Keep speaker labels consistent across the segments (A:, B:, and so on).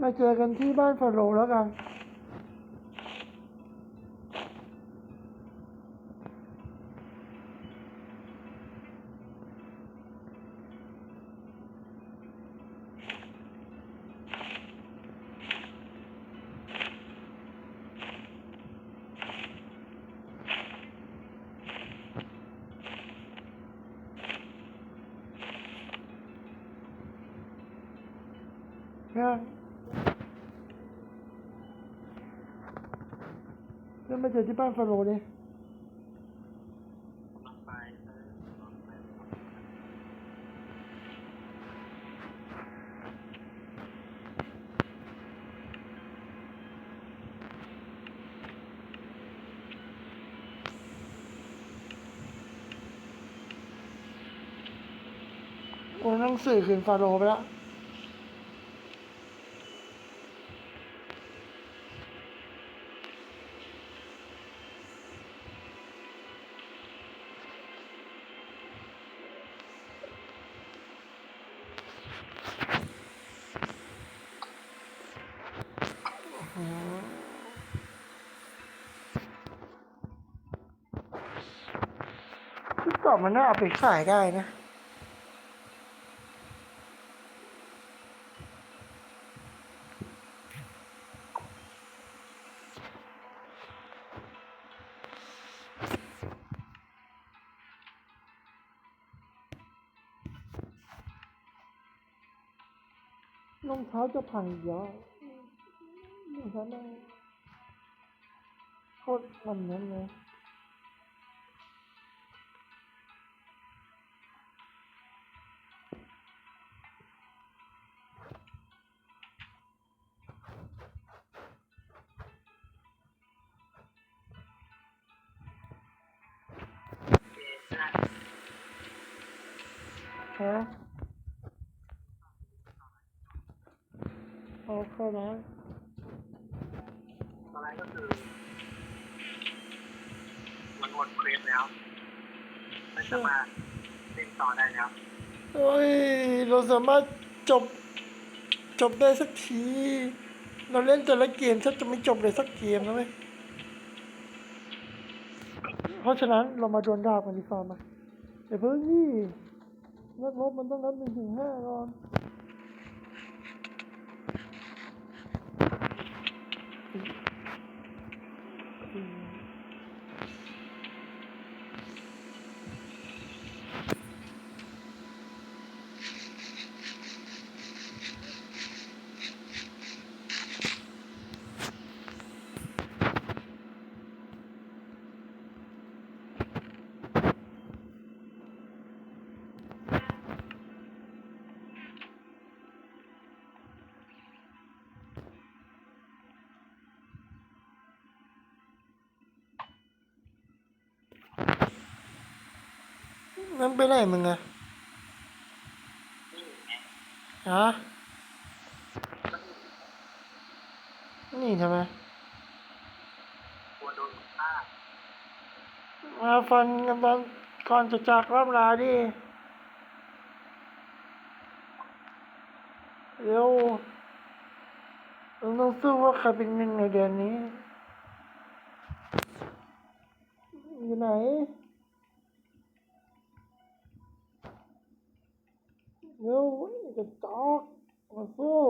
A: มาเจอกันที่บ้านฟาโรแล้วกัน เนี่ยเนี่ยมาเจอที่บ้านฟาโรห์
B: เออลงไป
A: โอ้หนังสือคืนฟาโรห์ไปแล้ว กาะมันน่าเอาไปขายได้นะรองเท้าจะพังเยอะรองเท้าแม่โคตรมันนั้นเลย ฮะเอาเข้านะ
B: ตอนแรกก็คือ มันหมดเควสแล้วไม่สามารถเล่นต่อได้แล้ว
A: เฮ้ยเราสามารถจบ จบได้สักที เราเล่นแต่ละเกมถ้าจะไม่จบเลยสักเกมนะเว้ยเพราะฉะนั้นเรามาดวลดาวกันดีกว่ามาเดี๋ยวเพิ่งนี่ นักรบมันต้องนับหนึ่งถึงห้าก่อน นั่นไปไหนมึงอะฮะนี่ทำไม
B: กลัวโดนฆ่า
A: มาฟันกันตอนก่อนจะจากร่ำลาดิเร็วเราต้องสู้ว่าใครเป็นหนึ่งในเดือนนี้ อยู่ไหน เร็ววิ่งกระจอกมาสู้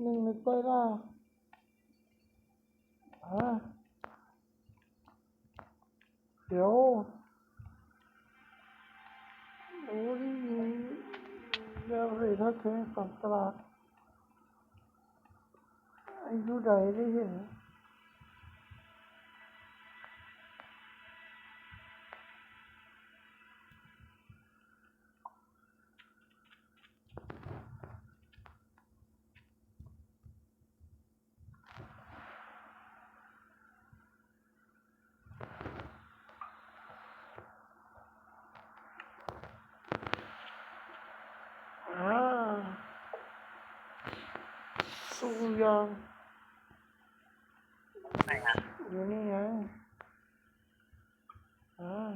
A: หนึ่งในใต้ล่าอะเดี๋ยวโอ้ยเดี๋ยวเลยถ้าเธอฝั่งตลาดไอ้ดูใดได้เห็น ยอง
B: อยู่นี่ไง
A: อ่า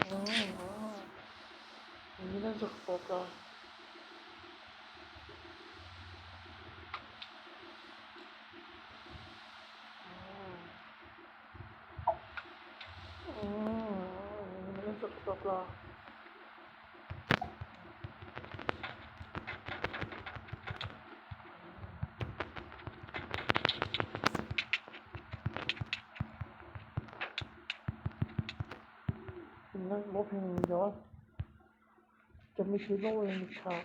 A: อ๋ออ๋อนี่น่าจะครบแล้ว ล่นสกปรก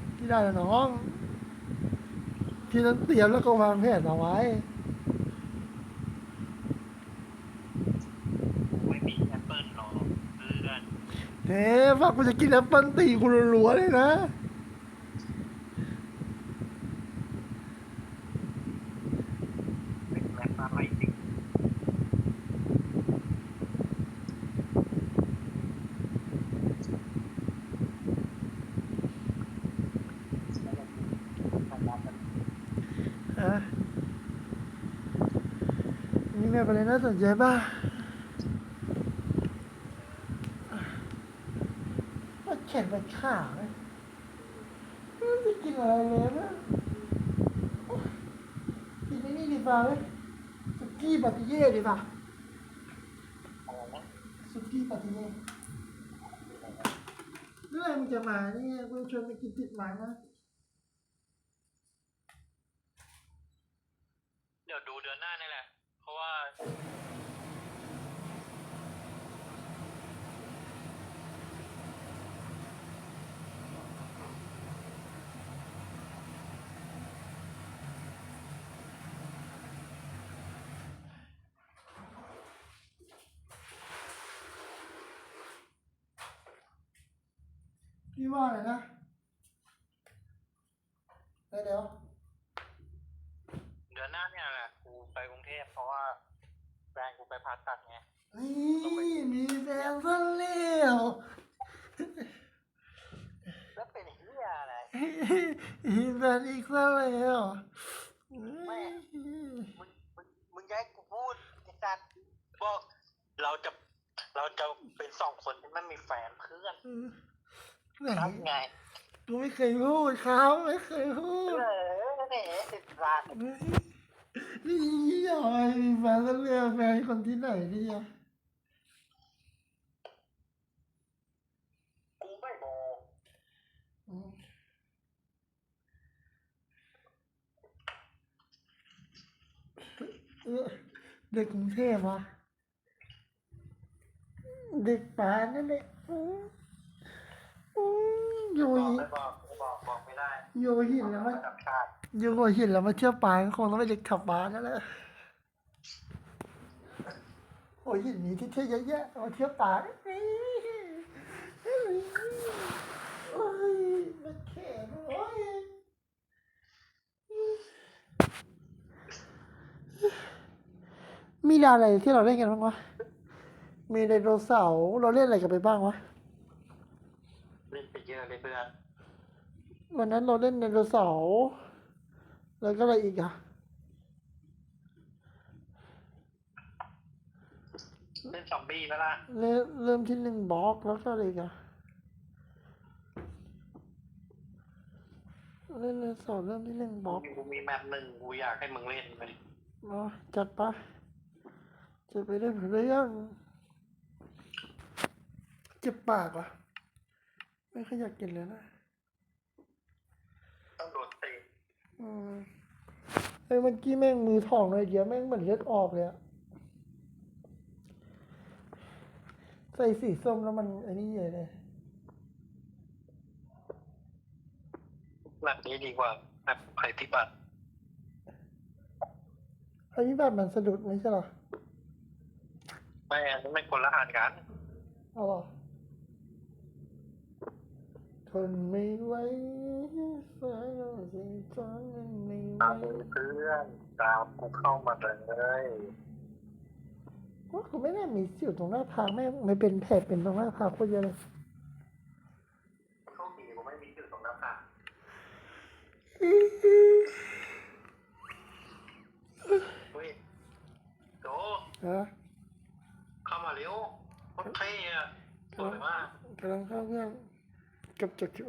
A: ไม่ใช่โลกเองชา Buongiorno. Wow. เป็นไงล่ะเจอนักโลกแห่งย้อนอยู่เข้าไปเออเนี่ยอย่าคิดว่าจะคลอดเลยนะที่ได้นะน้องที่นั้นเตรียมแล้วก็วางแผนเอาไว้
B: ไม่มีแอปเปิลหรอกเพื่อน
A: เฮ้ฟักกูจะกินแอปเปิ้ลตีกูรัวๆเลยนะ
B: เป็นแมปอะไรจริงทำงานกัน
A: อะนี่ แม่เป็นอะไรน่าสนใจป่ะว่าแขนมันขาไหมไม่รู้จะกินอะไรเลยนะกินไอ้นี่ดีกว่าไหมสุกี้ปาติเย่ดีกว่า
B: อะไรนะ
A: สุกี้ปาติเย่เมื่อไรมึงจะมาเนี่ยกูชวนไปกินติดหมันนะ
B: เดี๋ยวดูเดือนหน้านี่แหละ เพราะว่า
A: พี่ว่าอะไรนะเดี๋ยว
B: เดือนหน้าเนี่ยแหละกูไปกรุง เทพเพราะว่าแฟนกูไปผ่าตัดไง
A: นี่มีแฟนซะแล้ว
B: แล้วเป็นเฮียอะไร
A: มีแฟนอีกซะแล้ว
B: แม่ มึงมึงมึงจะให้กูพูดไอ้สัตว์บอกเราจะเราจะเป็นสองคนที่ไม่มีแฟนเพื่อน
A: ไหน
B: ครับไง
A: กูไม่เคยพูดครับ ไม่เคยพู
B: เอ
A: ด
B: อเนี่ยสิบล้าน
A: นี่ยอย มีแฟนซะแล้วแฟนคนที่ไหนเนี่ย
B: กูไม่บอก
A: อืมเออเด็กกรุงเทพวะเด็กป่านั่นแหละอืมอืมอยู่
B: บอก
A: หิน
B: ไม่บอกไม่บอกบอกไม่ได้
A: อยู่หินแล้วมัน
B: ระดับชาติ
A: อยู่หัวหินแล้วมาเที่ยวป่าก็คงต้องไปเด็กขับบ้านนั่นแหละ หัวหินมีที่เที่ยวเยอะแยะมาเที่ยวป่าโอ้ยมันแข็งโอ้ยมีดาอะไรที่เราเล่นกันบ้างวะ มีไดโนเสาร์เราเล่นอะไรกันไปบ้างวะ
B: เล่นไปเยอะเลยเพื่อน
A: วันนั้นเราเล่นไดโนเสาร์แล้วก็อะไรอีกอะ
B: เล่นซอมบี้แล้วล่ะ
A: เริ่มเริ่มที่หนึ่งบล็อกแล้วก็อะไรอีกอะเล่นไดโนเสาร์เริ่มที่หนึ่งบล็อก
B: กูมีแมปหนึ่งกูอยากให้มึงเล่นไป
A: มาจัดไปจะไปเล่นเรื่องเจ็บปากว่ะไม่ค่อยอยากกินเลยนะ
B: ต้องโดดตี
A: อืมไอ้ยเมื่อกี้แม่งมือถ่องเลยเดียวแม่งเหมือนเลือดออกเลยอะใส่สีส้มแล้วมันไอ้นี่เลย
B: แบบนี้ดีกว่าแบบภัยพิบัติ
A: อันนี้แบบมันสะดุดไม่ใช่เหรอ
B: ไม่อันนี้ไม่คนละอ่านกัน
A: เอาเหรอทนไม่ไหวฟ้าสิ่งฟ้ามันไม่ไหว
B: ตามเพื่อนตามกูเข้ามาเลย
A: ว่าเขาไม่น่ามีสิวตรงหน้าผากแม่งไม่เป็นแผลเป็นตรงหน้าผากโคตรเยอะเลย
B: โชคดีกูไม่มีจุดตรงหน้าผากเฮ้ยโจ
A: ฮะ
B: เข้ามาเร็วโคตรเท่อะสวยมาก
A: กำลังเข้าเพื่อนกับจดจุ